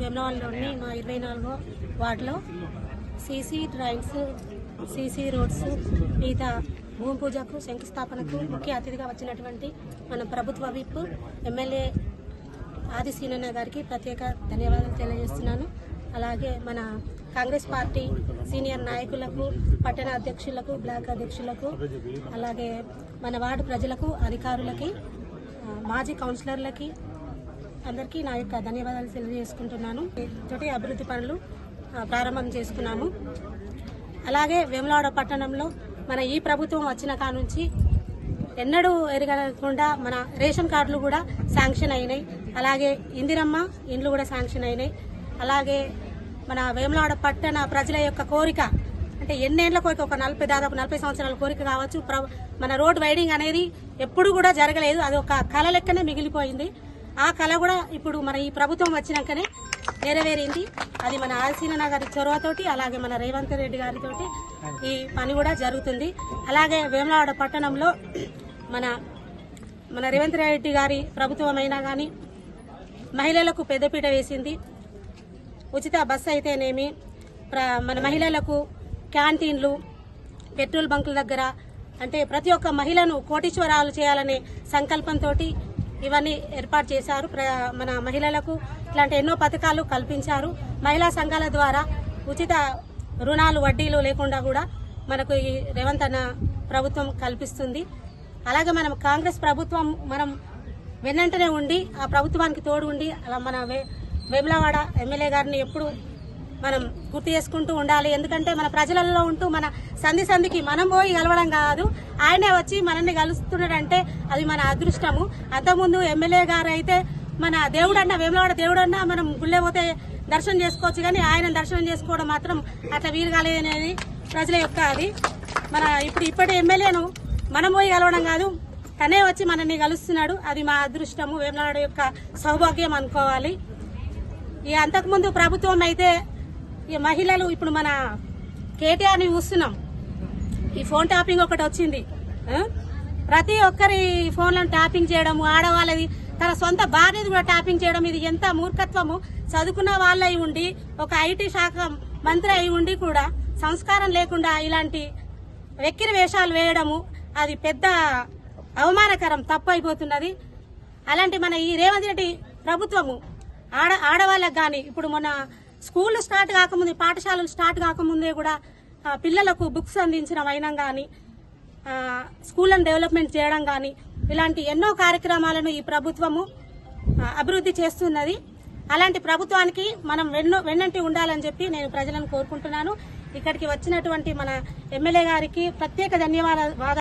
వెమ్లవాడలోని మా ఇరవై నాలుగో వార్డులో సీసీ డ్రాయింగ్స్ సీసీ రోడ్స్ మిగతా భూమి పూజకు శంకుస్థాపనకు ముఖ్య అతిథిగా వచ్చినటువంటి మన ప్రభుత్వ విప్ ఎమ్మెల్యే ఆది సీనన్న గారికి ప్రత్యేక ధన్యవాదాలు తెలియజేస్తున్నాను. అలాగే మన కాంగ్రెస్ పార్టీ సీనియర్ నాయకులకు పట్టణ అధ్యక్షులకు బ్లాక్ అధ్యక్షులకు అలాగే మన వార్డు ప్రజలకు అధికారులకి మాజీ కౌన్సిలర్లకి అందరికీ నా యొక్క ధన్యవాదాలు తెలియజేసుకుంటున్నాను. తోటి అభివృద్ధి పనులు ప్రారంభం చేసుకున్నాము. అలాగే వేములవాడ పట్టణంలో మన ఈ ప్రభుత్వం వచ్చిన కాడ నుంచి ఎన్నడూ ఎరగకుండా మన రేషన్ కార్డులు కూడా శాంక్షన్ అయినాయి. అలాగే ఇందిరమ్మ ఇండ్లు కూడా శాంక్షన్ అయినాయి. అలాగే మన వేములవాడ పట్టణ ప్రజల యొక్క కోరిక అంటే ఎన్నేళ్ళ కోరిక? ఒక నలభై దాదాపు నలభై సంవత్సరాల కోరిక కావచ్చు. ప్ర- మన రోడ్ వైడింగ్ అనేది ఎప్పుడు కూడా జరగలేదు. అది ఒక కళ లెక్కనే మిగిలిపోయింది. ఆ కళ కూడా ఇప్పుడు మన ఈ ప్రభుత్వం వచ్చినాకనే నెరవేరింది. అది మన ఆల్సీన గారి చొరవతోటి అలాగే మన రేవంత్ రెడ్డి గారితోటి ఈ పని కూడా జరుగుతుంది. అలాగే వేములవాడ పట్టణంలో మన మన రేవంత్ రెడ్డి గారి ప్రభుత్వం అయినా కానీ మహిళలకు పెద్దపీట వేసింది. ఉచిత బస్సు అయితేనేమి ప్ర- మన మహిళలకు క్యాంటీన్లు పెట్రోల్ బంకుల దగ్గర అంటే ప్రతి ఒక్క మహిళను కోటీశ్వరాలు చేయాలనే సంకల్పంతో ఇవన్నీ ఏర్పాటు చేశారు. ప్ర- మన మహిళలకు ఇట్లాంటి ఎన్నో పథకాలు కల్పించారు. మహిళా సంఘాల ద్వారా ఉచిత రుణాలు వడ్డీలు లేకుండా కూడా మనకు ఈ రేవంత్ అన్న ప్రభుత్వం కల్పిస్తుంది. అలాగే మనం కాంగ్రెస్ ప్రభుత్వం మనం వెన్నంటనే ఉండి ఆ ప్రభుత్వానికి తోడు ఉండి అలా మన వేములవాడ ఎమ్మెల్యే గారిని ఎప్పుడు మనం గుర్తు చేసుకుంటూ ఉండాలి. ఎందుకంటే మన ప్రజలలో ఉంటూ మన సంధి సంధికి మనం పోయి కలవడం కాదు. ఆయనే వచ్చి మనల్ని కలుస్తున్నాడంటే అది మన అదృష్టము. అంతకుముందు ఎమ్మెల్యే గారు అయితే మన దేవుడన్నా వేములవాడ దేవుడన్నా మనం గుళ్ళే పోతే దర్శనం చేసుకోవచ్చు కానీ ఆయన దర్శనం చేసుకోవడం మాత్రం అట్లా వీలు కాలేదనేది ప్రజల యొక్క అది. మన ఇప్పుడు ఇప్పటి ఎమ్మెల్యేను మనం పోయి కలవడం కాదు. తనే వచ్చి మనల్ని కలుస్తున్నాడు. అది మా అదృష్టము. వేములవాడ యొక్క సౌభాగ్యం అనుకోవాలి. ఈ అంతకుముందు ప్రభుత్వం అయితే ఈ మహిళలు ఇప్పుడు మన కేటీఆర్ని చూస్తున్నాం. ఈ ఫోన్ ట్యాపింగ్ ఒకటి వచ్చింది. ప్రతి ఒక్కరి ఫోన్లను ట్యాపింగ్ చేయడము ఆడవాళ్ళది తన సొంత భార్యది కూడా ట్యాపింగ్ చేయడం ఇది ఎంత మూర్ఖత్వము? చదువుకున్న వాళ్ళై ఉండి ఒక ఐటీ శాఖ మంత్రి అయి ఉండి కూడా సంస్కారం లేకుండా ఇలాంటి వెక్కిరి వేషాలు వేయడము అది పెద్ద అవమానకరం తప్పు అయిపోతున్నది అలాంటి మన ఈ రేవంత్ రెడ్డి ప్రభుత్వము ఆడ ఆడవాళ్ళకి కానీ ఇప్పుడు మన స్కూల్ స్టార్ట్ కాకముందే పాఠశాలలు స్టార్ట్ కాకముందే కూడా పిల్లలకు బుక్స్ అందించడం అయినా కానీ స్కూళ్ళను డెవలప్మెంట్ చేయడం కానీ ఇలాంటి ఎన్నో కార్యక్రమాలను ఈ ప్రభుత్వము అభివృద్ధి చేస్తున్నది. అలాంటి ప్రభుత్వానికి మనం వెన్నో వెన్నంటి ఉండాలని చెప్పి నేను ప్రజలను కోరుకుంటున్నాను. ఇక్కడికి వచ్చినటువంటి మన ఎమ్మెల్యే గారికి ప్రత్యేక ధన్యవాదాలు